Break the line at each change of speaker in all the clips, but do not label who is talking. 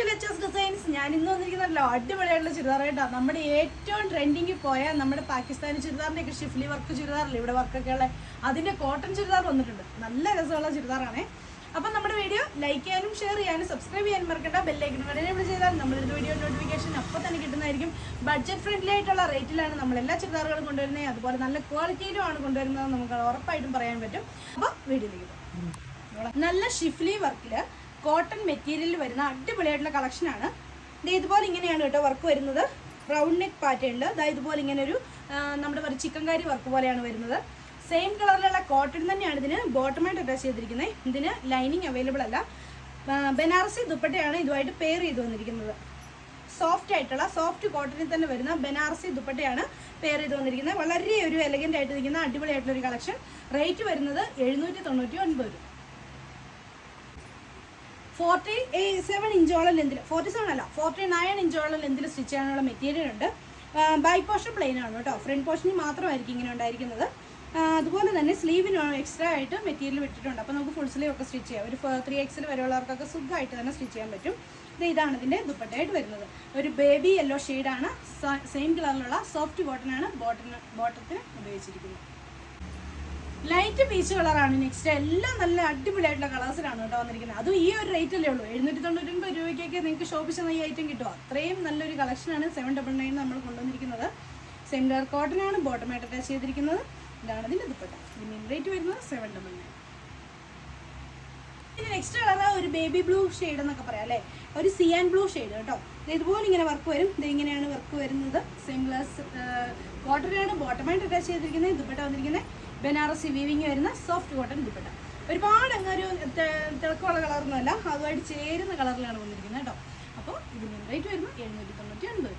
To ലെച്ചേഴ്സ് designs ഞാൻ ഇന്ന് വന്നിരിക്കുന്നല്ലോ അടിപൊളിയായിട്ടുള്ള ചുരിദാറായിട്ടാണ് നമ്മുടെ ഏറ്റവും ട്രെൻഡിങ്ങിൽ പോയ നമ്മുടെ പാകിസ്ഥാനി ചുരിദാറിന്റെ ഒക്കെ ഷിഫ്ലി വർക്ക് ചുരിദാറില്ല ഇവിടെ വർക്കൊക്കെ ഉള്ള? അതിന്റെ കോട്ടൺ ചുരിദാർ വന്നിട്ടുണ്ട്. നല്ല രസമുള്ള ചുരിദാറാണേ. അപ്പം നമ്മുടെ വീഡിയോ ലൈക്ക് ചെയ്യാനും ഷെയർ ചെയ്യാനും സബ്സ്ക്രൈബ് ചെയ്യാനും മറക്കണ്ട. ബെല്ലൈക്കൺ വരെ ചെയ്താൽ നമ്മളുടെ വീഡിയോ നോട്ടിഫിക്കേഷൻ അപ്പോൾ തന്നെ കിട്ടുന്നതായിരിക്കും. ബഡ്ജറ്റ് ഫ്രണ്ട്ലി ആയിട്ടുള്ള റേറ്റിലാണ് നമ്മൾ എല്ലാ ചുരിദാറുകളും കൊണ്ടുവരുന്നത് അതുപോലെ നല്ല ക്വാളിറ്റിയിലുമാണ് കൊണ്ടുവരുന്നത് നമുക്ക് ഉറപ്പായിട്ടും പറയാൻ പറ്റും. അപ്പോൾ വീഡിയോ നല്ല ഷിഫ്ലി വർക്കിൽ കോട്ടൺ മെറ്റീരിയലിൽ വരുന്ന അടിപൊളിയായിട്ടുള്ള കളക്ഷനാണ് ഇത് ഇതുപോലെ ഇങ്ങനെയാണ് കേട്ടോ വർക്ക് വരുന്നത്. റൗണ്ട് നെക്ക് പാറ്റേണിൽ അതായത് ഇതുപോലെ ഇങ്ങനെ ഒരു നമ്മുടെ പറയുക ചിക്കൻ കാരി വർക്ക് പോലെയാണ് വരുന്നത്. സെയിം കളറിലുള്ള കോട്ടൺ തന്നെയാണ് ഇതിന് ബോട്ടമായിട്ട് അറ്റാച്ച് ചെയ്തിരിക്കുന്നത് ഇതിന് ലൈനിങ് അവൈലബിൾ അല്ല. ബനാറസി ദുപ്പട്ടയാണ് ഇതുമായിട്ട് പെയർ ചെയ്ത് വന്നിരിക്കുന്നത്. സോഫ്റ്റ് ആയിട്ടുള്ള സോഫ്റ്റ് കോട്ടണിൽ തന്നെ വരുന്ന ബനാറസി ദുപ്പട്ടയാണ് പെയർ ചെയ്ത് വന്നിരിക്കുന്നത് വളരെ ഒരു എലഗന്റ് ആയിട്ട് നിൽക്കുന്ന അടിപൊളിയായിട്ടുള്ള ഒരു കളക്ഷൻ റേറ്റ് വരുന്നത് എഴുന്നൂറ്റി തൊണ്ണൂറ്റി ഒൻപത് രൂപ. ഫോർട്ടി സെവൻ ഇഞ്ചോളം ലെന്തിൽ ഫോർട്ടി സെവൻ അല്ല ഫോർട്ടി നയൻ ഇഞ്ചോളം ലെന്തിൽ സ്റ്റിച്ച് ചെയ്യാനുള്ള മെറ്റീരിയൽ ഉണ്ട്. ബാക്ക് പോർഷൻ പ്ലെയിൻ ആണ് കേട്ടോ. ഫ്രണ്ട് പോർഷനിൽ മാത്രമായിരിക്കും ഇങ്ങനെ ഉണ്ടായിരിക്കുന്നത്. അതുപോലെ തന്നെ സ്ലീവിന് എക്സ്ട്രാ ആയിട്ട് മെറ്റീരിയൽ വിട്ടിട്ടുണ്ട് അപ്പോൾ നമുക്ക് ഫുൾ സ്ലീവ് ഒക്കെ സ്റ്റിച്ച് ചെയ്യാം. ഒരു ത്രീ എക്സിൽ വരെയുള്ളവർക്കൊക്കെ സുഖമായിട്ട് തന്നെ സ്റ്റിച്ച് ചെയ്യാൻ പറ്റും. ഇത് ഇതാണ് ഇതിന്റെ ദുപ്പട്ടയായിട്ട് വരുന്നത്. ഒരു ബേബി യെല്ലോ ഷെയ്ഡാണ് സെയിം കളറിലുള്ള സോഫ്റ്റ് ബോട്ടൺ ആണ് ബോട്ടന് ബോട്ടത്തിന് ഉപയോഗിച്ചിരിക്കുന്നത്. ലൈറ്റ് പീച്ച് കളറാണ് നെക്സ്റ്റ് എല്ലാം നല്ല അടിപൊളിയായിട്ടുള്ള കളേഴ്സിലാണ് കേട്ടോ വന്നിരിക്കുന്നത്. അതും ഈ ഒരു റേറ്റ് അല്ലേ ഉള്ളൂ. എഴുന്നൂറ്റി തൊണ്ണൂറ്റൊൻപത് രൂപയ്ക്കൊക്കെ നിങ്ങൾക്ക് ഷോപ്പിൽ ചെന്ന ഈ ഐറ്റം കിട്ടും. അത്രയും നല്ലൊരു കളക്ഷനാണ് സെവൻ ഡബിൾ നയൻ നമ്മൾ കൊണ്ടുവന്നിരിക്കുന്നത്. സെന്റർ കോട്ടനാണ് ബോട്ടമായിട്ട് അറ്റാച്ച് ചെയ്തിരിക്കുന്നത്. ഇതാണ് ഇതിന്റെ ദുപ്പട്ട. ഇതിന് റേറ്റ് വരുന്നത് seven double nine next colour ഒരു ബേബി ബ്ലൂ ഷെയ്ഡ് എന്നൊക്കെ പറയാം അല്ലേ? ഒരു സിയാൻ ബ്ലൂ ഷെയ്ഡ് കേട്ടോ. ഇത് ഇതുപോലെ ഇങ്ങനെ വർക്ക് വരും. ഇത് ഇങ്ങനെയാണ് വർക്ക് വരുന്നത്. സെയിം ഗ്ലാസ് കോട്ടനാണ് ബോട്ടമായിട്ട് അറ്റാച്ച് ചെയ്തിരിക്കുന്നത്. ദുപ്പട്ട വന്നിരിക്കുന്നത്. ബനാറസി വീവിങ് വരുന്ന സോഫ്റ്റ് കോട്ടൺ ദുപ്പട്ട. ഒരുപാട് അങ്ങ് ഒരു തിളക്കമുള്ള കളറൊന്നുമല്ല അതുമായിട്ട് ചേരുന്ന കളറിലാണ് വന്നിരിക്കുന്നത് കേട്ടോ. അപ്പോൾ ഇതിന് റേറ്റ് വരുന്നത് എഴുന്നൂറ്റി തൊണ്ണൂറ്റി ഒൻപത്.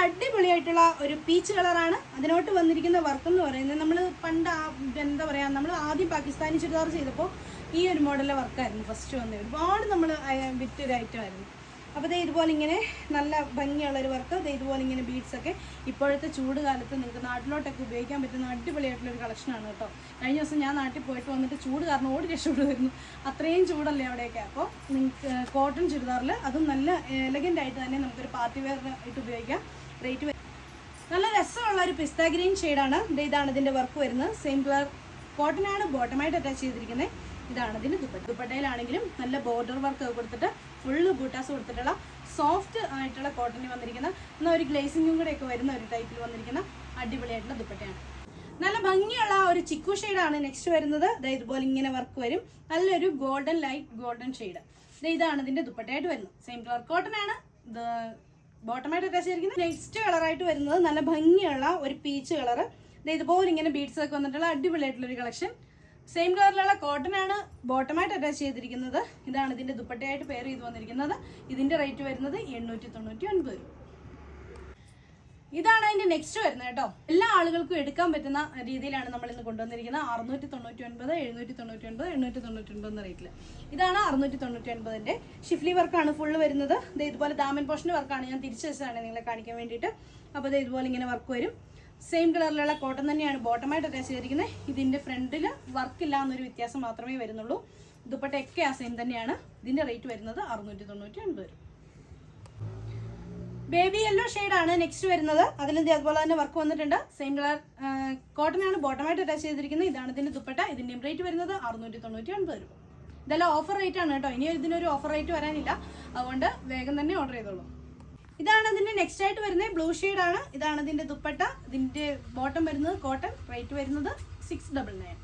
അടിപൊളിയായിട്ടുള്ള ഒരു പീച്ച് കളറാണ് അതിനോട്ട് വന്നിരിക്കുന്ന വർക്ക് എന്ന് പറയുന്നത് നമ്മൾ പണ്ട് എന്താ പറയുക നമ്മൾ ആദ്യം പാകിസ്ഥാനി ചുരിദാർ ചെയ്തപ്പോൾ ഈ ഒരു മോഡലിലെ വർക്കായിരുന്നു ഫസ്റ്റ് വന്നത് ഒരുപാട് നമ്മൾ വിറ്റൊരു ഐറ്റം ആയിരുന്നു. അപ്പോൾ ഇതേ ഇതുപോലെ ഇങ്ങനെ നല്ല ഭംഗിയുള്ളൊരു വർക്ക്. ദേ ഇതുപോലെ ഇങ്ങനെ ബീഡ്സൊക്കെ ഇപ്പോഴത്തെ ചൂട് കാലത്ത് നിങ്ങൾക്ക് നാട്ടിലോട്ടൊക്കെ ഉപയോഗിക്കാൻ പറ്റുന്ന അടിപൊളിയായിട്ടുള്ളൊരു കളക്ഷനാണ് കേട്ടോ. കഴിഞ്ഞ ദിവസം ഞാൻ നാട്ടിൽ പോയിട്ട് വന്നിട്ട് ചൂട് കാരണം ഓടി രക്ഷപ്പെടുമായിരുന്നു. അത്രയും ചൂടല്ലേ അവിടെയൊക്കെ. അപ്പോൾ നിങ്ങൾക്ക് കോട്ടൺ ചുരിദാറിൽ അതും നല്ല എലഗന്റ് ആയിട്ട് തന്നെ നമുക്കൊരു പാർട്ടി വെയർ ആയിട്ട് ഉപയോഗിക്കാം. റേറ്റ് നല്ല രസമുള്ള ഒരു പിസ്ത ഗ്രീൻ ഷെയ്ഡാണ് ഇതാണ് ഇതിന്റെ വർക്ക് വരുന്നത്. സെയിം കളർ കോട്ടനാണ് ബോട്ടമായിട്ട് അറ്റാച്ച് ചെയ്തിരിക്കുന്നത്. ഇതാണ് ഇതിന്റെ ദുപ്പട്ട. ദുപ്പട്ടയിലാണെങ്കിലും നല്ല ബോർഡർ വർക്ക് കൊടുത്തിട്ട് ഫുള്ള് ബൂട്ടാസ് കൊടുത്തിട്ടുള്ള സോഫ്റ്റ് ആയിട്ടുള്ള കോട്ടണിൽ വന്നിരിക്കുന്ന എന്നാൽ ഒരു ഗ്ലേസിങ്ങും കൂടെ ഒക്കെ വരുന്ന ഒരു ടൈപ്പിൽ വന്നിരിക്കുന്ന അടിപൊളിയായിട്ടുള്ള ദുപ്പട്ടയാണ്. നല്ല ഭംഗിയുള്ള ഒരു ചിക്കു ഷെയ്ഡാണ് നെക്സ്റ്റ് വരുന്നത്. ഇതുപോലെ ഇങ്ങനെ വർക്ക് വരും. നല്ലൊരു ഗോൾഡൻ ലൈറ്റ് ഗോൾഡൻ ഷെയ്ഡ് ഇതാണ് ഇതിന്റെ ദുപ്പട്ടയായിട്ട് വരുന്നത്. സെയിം കളർ കോട്ടൺ ആണ്. ബോട്ടമായിട്ട് അറ്റാച്ച് ചെയ്തിരിക്കുന്നത് നെക്സ്റ്റ് കളറായിട്ട് വരുന്നത് നല്ല ഭംഗിയുള്ള ഒരു പീച്ച് കളർ ഇതുപോലെ ഇങ്ങനെ ബീഡ്സ് ഒക്കെ വന്നിട്ടുള്ള അടിപൊളിയായിട്ടുള്ള ഒരു കളക്ഷൻ സെയിം കളറിലുള്ള കോട്ടൺ ആണ് ബോട്ടമായിട്ട് അറ്റാച്ച് ചെയ്തിരിക്കുന്നത്. ഇതാണ് ഇതിന്റെ ദുപ്പട്ടയായിട്ട് പെയർ ചെയ്ത് വന്നിരിക്കുന്നത്. ഇതിന്റെ റേറ്റ് വരുന്നത് എണ്ണൂറ്റി തൊണ്ണൂറ്റി ഒൻപത് രൂപ. ഇതാണ് അതിന്റെ നെക്സ്റ്റ് വരുന്നത് കേട്ടോ. എല്ലാ ആളുകൾക്കും എടുക്കാൻ പറ്റുന്ന രീതിയിലാണ് നമ്മൾ ഇന്ന് കൊണ്ടുവന്നിരിക്കുന്നത്. അറുന്നൂറ്റി തൊണ്ണൂറ്റി ഒൻപത് എഴുന്നൂറ്റി തൊണ്ണൂറ്റി ഒൻപത് എണ്ണൂറ്റി തൊണ്ണൂറ്റി ഒൻപത് എന്ന റേറ്റിൽ ഇതാണ് അറുന്നൂറ്റി തൊണ്ണൂറ്റി ഒൻപതിന്റെ ഷിഫ്ലി വർക്കാണ് ഫുള്ള് വരുന്നത് ഇതേപോലെ ദാമൻ പോഷന്റെ വർക്കാണ് ഞാൻ തിരിച്ചു വെച്ചതാണ് നിങ്ങളെ കാണിക്കാൻ വേണ്ടിയിട്ട്. അപ്പോൾ ഇതുപോലെ ഇങ്ങനെ വർക്ക് വരും. സെയിം കളറിലുള്ള കോട്ടൺ തന്നെയാണ്. ബോട്ടമായിട്ട് അറ്റാച്ച് ചെയ്തിരിക്കുന്നത്. ഇതിന്റെ ഫ്രണ്ടിൽ വർക്കില്ല എന്നൊരു വ്യത്യാസം മാത്രമേ വരുന്നുള്ളൂ. ദുപ്പട്ടയൊക്കെ ആ സെയിം തന്നെയാണ്. ഇതിന്റെ റേറ്റ് വരുന്നത് അറുന്നൂറ്റി തൊണ്ണൂറ്റി ഒൻപത് ബേബി യെല്ലോ ആണ് നെക്സ്റ്റ് വരുന്നത്. അതിലെന്ത് അതുപോലെ തന്നെ വർക്ക് വന്നിട്ടുണ്ട്. സെയിം കളർ കോട്ടൺ ആണ് ബോട്ടമായിട്ട് അറ്റാച്ച് ചെയ്തിരിക്കുന്നത്. ഇതാണ് ഇതിന്റെ ദുപ്പട്ട. ഇതിന്റെയും റേറ്റ് വരുന്നത് അറുന്നൂറ്റി തൊണ്ണൂറ്റി ഒൻപത് രൂപ. ഇതെല്ലാം ഓഫർ റേറ്റ് ആണ് കേട്ടോ. ഇനി ഇതിനൊരു ഓഫർ റേറ്റ് വരാനില്ല. അതുകൊണ്ട് വേഗം തന്നെ ഓർഡർ ചെയ്തോളൂ. ഇതാണ് അതിന്റെ നെക്സ്റ്റ് ആയിട്ട് വരുന്നത് ബ്ലൂ ഷെയ്ഡ് ആണ്. ഇതാണ് ഇതിന്റെ ദുപ്പട്ട. ഇതിന്റെ ബോട്ടം വരുന്നത് കോട്ടൺ റേറ്റ് വരുന്നത് സിക്സ് ഡബിൾ നയൻ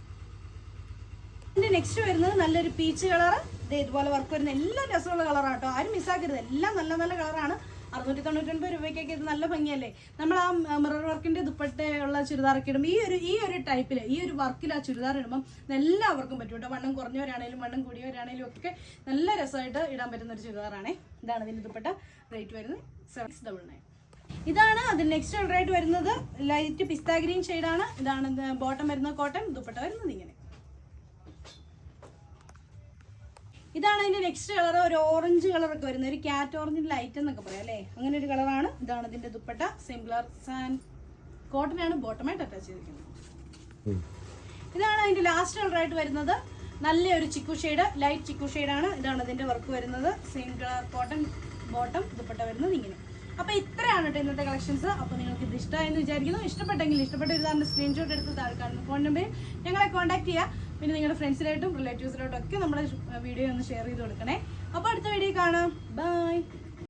ഇതിന്റെ നെക്സ്റ്റ് വരുന്നത് നല്ലൊരു പീച്ച് കളർ ഇതുപോലെ വർക്ക് വരുന്ന എല്ലാം രസമുള്ള കളറാണ് കേട്ടോ ആരും മിസ്സാക്കരുത് എല്ലാം നല്ല നല്ല കളറാണ് അറുന്നൂറ്റി തൊണ്ണൂറ്റൊൻപത് രൂപയ്ക്കൊക്കെ ഇത് നല്ല ഭംഗിയല്ലേ? നമ്മൾ ആ മിറർ വർക്കിന്റെ ദുപ്പട്ടയുള്ള ചുരിദാറൊക്കെ ഇടുമ്പോൾ ഈ ഒരു ഈ ഒരു ടൈപ്പിൽ ഈ ഒരു വർക്കിൽ ആ ചുരിദാർ ഇടുമ്പോൾ എല്ലാവർക്കും പറ്റും കേട്ടോ വണ്ണം കുറഞ്ഞവരാണേലും വണ്ണം കൂടിയവരാണേലും ഒക്കെ നല്ല രസമായിട്ട് ഇടാൻ പറ്റുന്ന ഒരു ചുരിദാറാണേ. ഇതാണ് ഇതിന്റെ ദുപ്പട്ട. റേറ്റ് വരുന്നത് സെവൻ ഡബിൾ നയൻ ഇതാണ് അതിന് നെക്സ്റ്റ് കളറായിട്ട് വരുന്നത്. ലൈറ്റ് പിസ്ത ഗ്രീൻ ഷെയ്ഡാണ് ഇതാണ് ബോട്ടം വരുന്ന കോട്ടൺ ദുപ്പട്ട വരുന്നത് ഇങ്ങനെ. ഇതാണ് അതിന്റെ നെക്സ്റ്റ് കളർ ഒരു ഓറഞ്ച് കളർ ഒക്കെ വരുന്നത്. ഒരു കാറ്റ് ഓറഞ്ച് ലൈറ്റ് എന്നൊക്കെ പറയാം അല്ലേ? അങ്ങനെ ഒരു കളറാണ് ഇതാണ് ഇതിന്റെ ദുപ്പട്ട. സിംപ്ലർ സാൻഡ് കോട്ടനാണ് ബോട്ടമായിട്ട് അറ്റാച്ച് ചെയ്തിരിക്കുന്നത്. ഇതാണ് അതിന്റെ ലാസ്റ്റ് കളറായിട്ട് വരുന്നത്. നല്ല ഒരു ചിക്കു ഷെയ്ഡ് ലൈറ്റ് ചിക്കു ഷെയ്ഡാണ് ഇതാണ് ഇതിന്റെ വർക്ക് വരുന്നത്. Same colour cotton bottom dupatta വരുന്നത് ഇങ്ങനെ. അപ്പോൾ ഇത്രയാണ് കേട്ടോ ഇന്നത്തെ കളക്ഷൻസ് അപ്പോൾ നിങ്ങൾക്ക് ഇത് ഇഷ്ടമായെന്ന് വിചാരിക്കുന്നു. ഇഷ്ടപ്പെട്ടെങ്കിൽ ഇഷ്ടപ്പെട്ട ഒരു താറിന്റെ സ്ക്രീൻഷോട്ട് എടുത്ത് താഴെ കാണുന്ന ഫോൺ നമ്പറിൽ ഞങ്ങളെ കോൺടാക്ട് ചെയ്യുക. പിന്നെ നിങ്ങളുടെ ഫ്രണ്ട്സിനായിട്ടും റിലേറ്റീവ്സിനായിട്ടും ഒക്കെ നമ്മുടെ വീഡിയോ ഒന്ന് ഷെയർ ചെയ്ത് കൊടുക്കണേ. അപ്പോൾ അടുത്ത വീഡിയോ കാണാം. ബൈ.